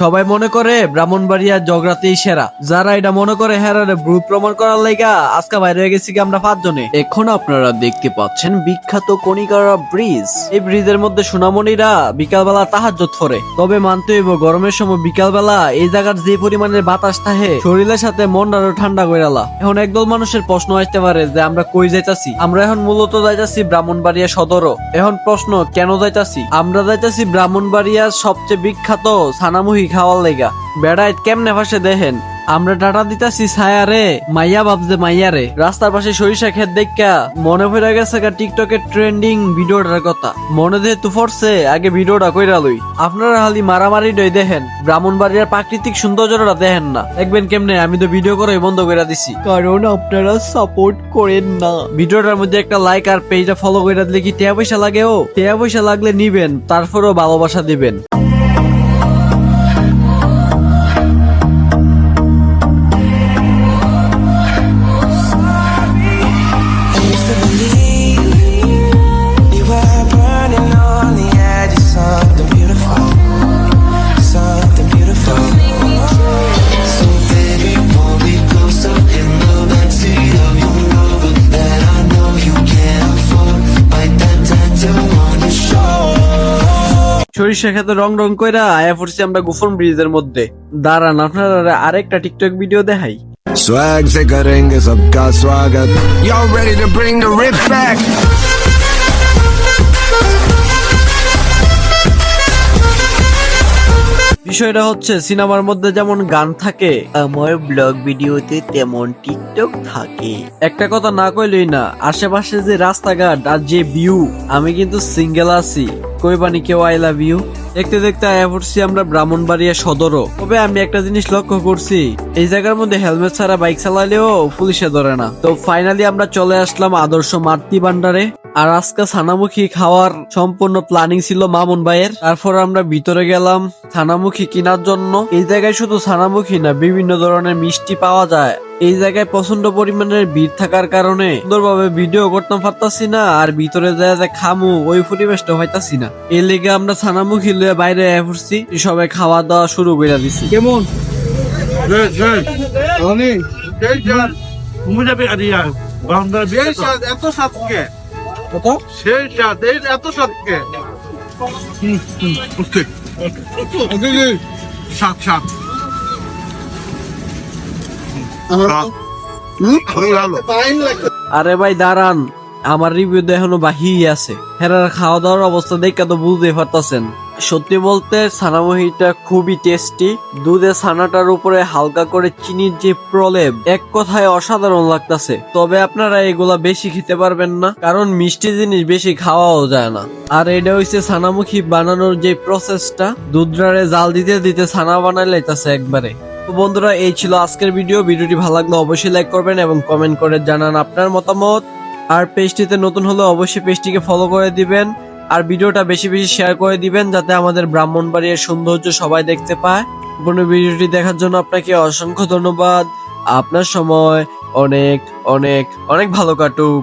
সবাই মনে করে ব্রাহ্মণবাড়িয়া জগরাতেই সেরা। যারা এটা মনে করে হেরারে ভ্রুত প্রমাণ করার লাইগা আজকে বাইরে গেছি কি আমরা পাঁচজনে? এখন আপনারা দেখতে পাচ্ছেন বিখ্যাত কণিকারা ব্রিজ। এই ব্রিজের মধ্যে সোনামণিরা বিকালবেলা তাহাজ্জত করে। তবে মানতে হইব, গরমের সময় বিকালবেলা এই জায়গার যে পরিমাণের বাতাস থাকে, শরীরের সাথে মন আরও ঠান্ডা কইরালা এখন একদল মানুষের প্রশ্ন আসতে পারে যে, আমরা কই যাইতাছি? আমরা এখন মূলত যাইতাছি ব্রাহ্মণবাড়িয়া সদরও। এখন প্রশ্ন, কেন যাইতাছি? আমরা যাইতাছি ব্রাহ্মণবাড়িয়ার সবচেয়ে বিখ্যাত সানামুহি খাওয়ার লেগা। বেড়ায় কেমনে ভাসে দেখেন? আমরা টাটা দিতাছি ছায়ারে মাইয়া ভাবছে মাইয়ারে রাস্তার পাশে সরিষা ক্ষেত দেখা মনে পড়ে গেছে টিকটকের ট্রেন্ডিং ভিডিওটার কথা। মনে যেহেতু পড়ছে আগে ভিডিওটা কইরা লই। আপনারা খালি মারামারি ডই দেখেন ব্রাহ্মণবাড়িয়ার প্রাকৃতিক সৌন্দর্যটা দেখেন না। দেখবেন কেমনে আমি তো ভিডিও করে বন্ধ করে দিছি। কারণ আপনারা সাপোর্ট করেন না। ভিডিওটার মধ্যে একটা লাইক আর পেজটা ফলো করে দিলে কি টেয়া পয়সা লাগে ও? টেয়া পয়সা লাগলে নিবেন তারপরেও ভালোবাসা দিবেন। সরিষা খেতে রং রং কইরা আয়া পড়ছি আমরা গোপন ব্রিজের মধ্যে দাঁড়ান আপনারা আরেকটা টিকটক ভিডিও দেখাই Swag se karenge sabka swagat Y'all ready to bring the rip back বিষয়টা হচ্ছে, সিনেমার মধ্যে যেমন গান থাকে, আমার ব্লগ ভিডিওতে তেমন টিকটক থাকে। একটা কথা না কইলেই না, আশেপাশে যে রাস্তাঘাট আর যে ভিউ আমি কিন্তু সিঙ্গেল আছি। কইবানি কেউ আই লাভ ইউ দেখতে দেখতে আয়া পড়ছি আমরা ব্রাহ্মণবাড়িয়া সদরও। তবে আমি একটা জিনিস লক্ষ্য করছি, এই জায়গার মধ্যে হেলমেট ছাড়া বাইক চালালেও পুলিশে ধরে না। তো ফাইনালি আমরা চলে আসলাম আদর্শ মাতৃ ভান্ডারে আর আজকে ছানামুখী খাওয়ার সম্পূর্ণ প্ল্যানিং ছিল মামুন ভাইয়ের। তারপর আমরা ভিতরে গেলাম ছানামুখী কেনার জন্য। এই জায়গায় শুধু ছানামুখী না বিভিন্ন ধরনের মিষ্টি পাওয়া যায়। এই জায়গায় প্রচণ্ড পরিমাণের ভিড় থাকার কারণে সুন্দরভাবে ভিডিও করতে পারতাছি না আর ভিতরে যায় যে খামু ওই পরিবেশটা হইতাছি না। এই লেগে আমরা ছানামুখী লয়ে বাইরে আয়া সবাই খাওয়া দাওয়া শুরু করে দিছি। কেমন? ঘুমে যাবে এত কত সেই স্বাদ এই এত স্বাদকে সাত সাত। আরে ভাই দাঁড়ান। আমার রিভিউ এখনও বাহি আছে। হেরার খাওয়া দাওয়ার অবস্থা দেখে তো বুঝতে পারতাছেন। সত্যি বলতে ছানামহিটা খুবই টেস্টি দুধে ছানাটার উপরে হালকা করে চিনির যে প্রলেপ, এক কথায় অসাধারণ লাগতাছে। তবে আপনারা এগুলা বেশি খেতে পারবেন না, কারণ মিষ্টি জিনিস বেশি খাওয়াও যায় না। আর এটা হইছে ছানামুখী বানানোর যে প্রসেসটা দুধরারে জাল দিতে দিতে ছানা বানাই লাইতাছে একবারে। তো বন্ধুরা, এই ছিল আজকের ভিডিও ভিডিওটি ভালো লাগলে অবশ্যই লাইক করবেন এবং কমেন্ট করে জানান আপনার মতামত। আর পেজটিতে নতুন হলে অবশ্যই পেজটিকে ফলো করে দিবেন। আর ভিডিওটা বেশি বেশি শেয়ার করে দিবেন যাতে আমাদের ব্রাহ্মণবাড়ির সৌন্দর্য সবাই দেখতে পায়। সম্পূর্ণ ভিডিওটি দেখার জন্য আপনাকে অসংখ্য ধন্যবাদ। আপনার সময় অনেক অনেক অনেক ভালো কাটুক।